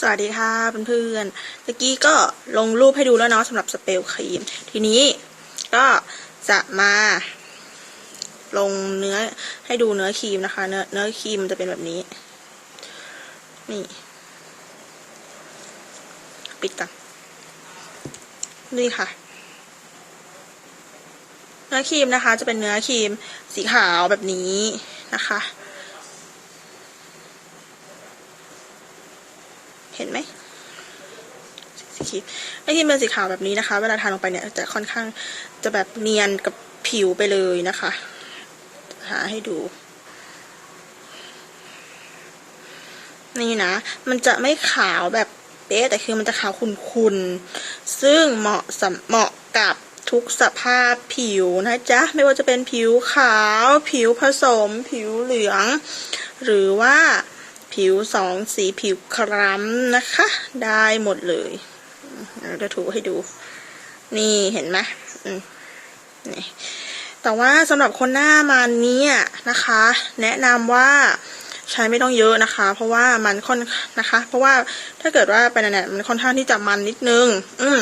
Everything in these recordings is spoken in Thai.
สวัสดีค่ะเพื่อนๆตะกี้ก็ลงรูปให้ดูแล้วเนาะสำหรับสเปรย์ครีม ทีนี้ก็จะมาลงเนื้อให้ดูเนื้อครีมนะคะ เนื้อเนื้อครีมมันจะเป็นแบบนี้ นี่ ปิดกันนี่ค่ะ เนื้อครีมนะคะ จะเป็นเนื้อครีมสีขาวแบบนี้นะคะ เห็นไหมสีครีมไอ้ที่เป็นสีขาวแบบนี้นะคะ เวลาทาลงไปเนี่ยจะค่อนข้างจะแบบเนียนกับผิวไปเลยนะคะหาให้ดูนี่นะ มันจะไม่ขาวแบบเป๊ะแต่คือมันจะขาวขุ่นๆ ซึ่งเหมาะสเหมาะกับทุกสภาพผิวนะจ๊ะ ไม่ว่าจะเป็นผิวขาว ผิวผสม ผิวเหลือง หรือว่า ผิวสองสีผิวคล้ำนะคะ ได้หมดเลยเราจะถูให้ดู นี่เห็นไหมนี่แต่ว่าสำหรับคนหน้ามันนี่ยนะคะ แนะนำว่าใช้ไม่ต้องเยอะนะคะ เพราะว่ามันค่อนนะคะ เพราะว่าถ้าเกิดว่าเป็นเนี่ยมันค่อนข้างที่จะมันนิดนึง อืม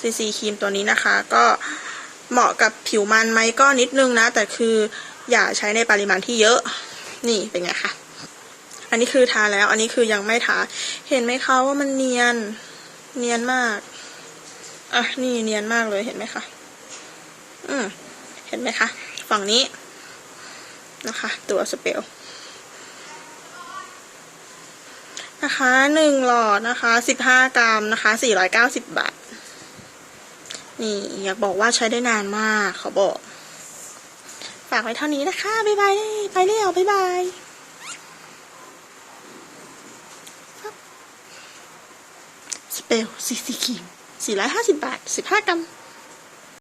ซีซีครีมตัวนี้นะคะ ก็เหมาะกับผิวมันไหมก็นิดนึงนะ แต่คืออย่าใช้ในปริมาณที่เยอะ นี่เป็นไงคะ นนี้คือทาแล้ว อันนี้คือยังไม่ทา เห็นไหมคะว่ามันเนียน เนียนมาก อะ นี่เนียนมากเลยเห็นไหมคะ อืม เห็นไหมคะ ฝั่งนี้นะคะ ตัวสเปลนะคะหนึ่งหลอดนะคะสิบห้ากรัมนะคะสี่ร้อยเก้าสิบบาท นี่ อยากบอกว่าใช้ได้นานมากเขาบอก ฝากไว้เท่านี้นะคะ บ๊ายบาย ไปแล้วบ๊ายบาย สเปลซีซีครีมสี่ร้อยห้าสิบบาทสิบห้ากรัม